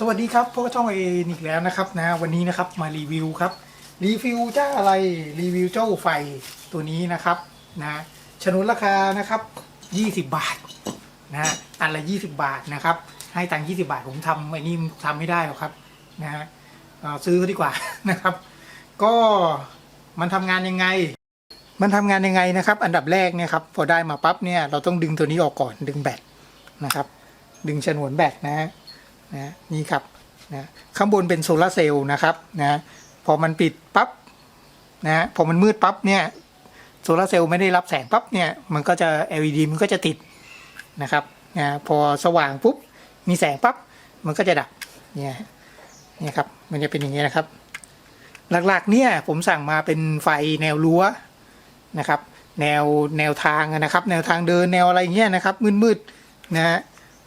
สวัสดีครับพวกบช่องเออีกแล้วนะครับนะวันนี้นะครับมารีวิวครับรีวิวเจ้าอะไรรีวิวเจ้าไฟตัวนี้นะครับนะชนุนราคานะครับ 20 บาทนะอันละ 20 บาทนะครับ ให้ตังค์20 บาทผมทำไอ้นี่ทำไม่ได้หรอกครับนะฮะซื้อดีกว่านะครับ ก็มันทำงานยังไง มันทำงานยังไงนะครับ อันดับแรกเนี่ยครับพอได้มาปั๊บเนี่ยเราต้องดึงตัวนี้ออกก่อนดึงแบตนะครับ ดึงฉนวนแบตนะฮะ นะนี่ครับนะข้างบนเป็นโซลาเซลล์นะครับนะพอมันปิดปั๊บนะพอมันมืดปั๊บเนี่ยโซลาเซลล์ไม่ได้รับแสงปั๊บเนี่ยมันก็จะ LED มันก็จะติดนะครับนะพอสว่างปุ๊บมีแสงปั๊บมันก็จะดับเนี่ยนี่ครับมันจะเป็นอย่างนี้นะครับ หลักๆเนี่ยผมสั่งมาเป็นไฟแนวรั้วนะครับ แนวแนวทางนะครับ แนวทางเดินแนวอะไรเงี้ยนะครับมืดๆนะฮะ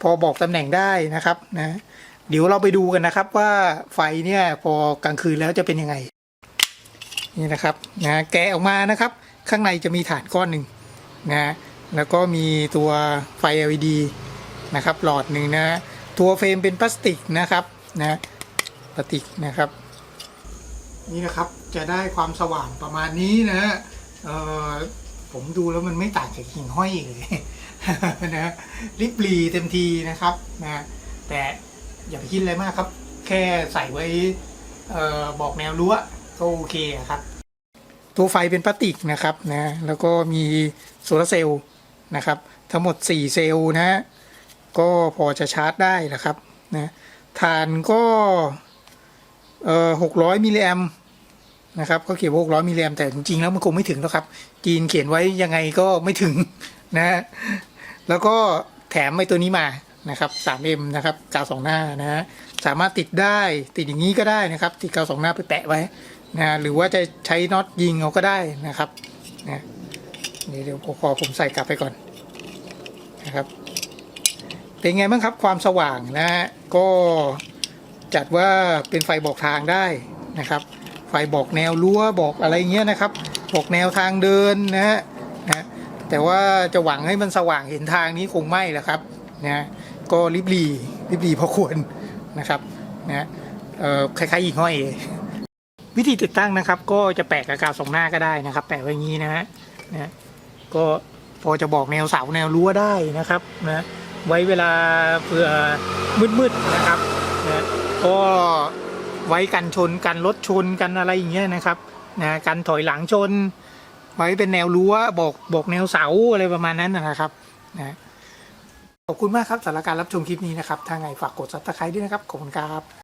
พอบอกตำแหน่งได้นะครับนะเดี๋ยวเราไปดูกันนะครับว่าไฟเนี่ยพอกลางคืนแล้วจะเป็นยังไง นี่นะครับนะแกะออกมานะครับ ข้างในจะมีฐานก้อนหนึ่งนะแล้วก็มีตัวไฟ LED นะครับ หลอดหนึ่งนะตัวเฟรมเป็นพลาสติกนะครับนะพลาสติกนะครับ นี่นะครับจะได้ความสว่างประมาณนี้นะฮะเอ่อ ผมดูแล้วมันไม่ต่างจากหิ่งห้อยเลยนะริบหรีเต็มทีนะครับนะแต่อย่าไปคิดอะไรมากครับ แค่ใส่ไว้อ่อบอกแนวรั้วก็โอเคครับ ตัวไฟเป็นพลาสติกนะครับนะแล้วก็มีโซลาเซลล์นะครับ ทั้งหมด 4 เซลล์นะฮะก็พอจะชาร์จได้นะครับนะฐานก็เอ่อ600มิลลิแอม นะครับเขาเขียนว่า600มิลลิแอมแต่จริงๆแล้วมันคงไม่ถึงแล้วครับ จีนเขียนไว้ยังไงก็ไม่ถึงนะฮะแล้วก็แถมไอ้ตัวนี้มานะครับ 3M นะครับกาวสองหน้านะฮะสามารถติดได้ติดอย่างนี้ก็ได้นะครับติดกาวสองหน้าไปแปะไว้นะหรือว่าจะใช้น็อตยิงเอาก็ได้นะครับนะนี่เดี๋ยวผมขอผมใส่กลับไปก่อนนะครับเป็นไงบ้างครับความสว่างนะฮะก็จัดว่าเป็นไฟบอกทางได้นะครับ ไฟบอกแนวรั้วบอกอะไรเงี้ยนะครับ บอกแนวทางเดินนะฮะนะแต่ว่าจะหวังให้มันสว่างเห็นทางนี้คงไม่แหละครับนะก็ริบรีริบรีพอควรนะครับนะเอ่อคล้ายๆอีกห้อย วิธีติดตั้งนะครับ ก็จะแปะกับกาวสองหน้าก็ได้นะครับ แปะไว้อย่างนี้นะฮะนะก็พอจะบอกแนวเสาแนวรั้วได้นะครับนะไว้เวลาเผื่อมืดๆนะครับนะก็ ไว้กันชนกันรถชนกันอะไรอย่างเงี้ยนะครับนะกันถอยหลังชน ไว้เป็นแนวรั้วบอกบอกแนวเสาอะไรประมาณนั้นนะครับนะขอบคุณมากครับสำหรับการรับชมคลิปนี้นะครับถ้าไงฝากกดซับสไครต์ด้วยนะครับขอบคุณครับ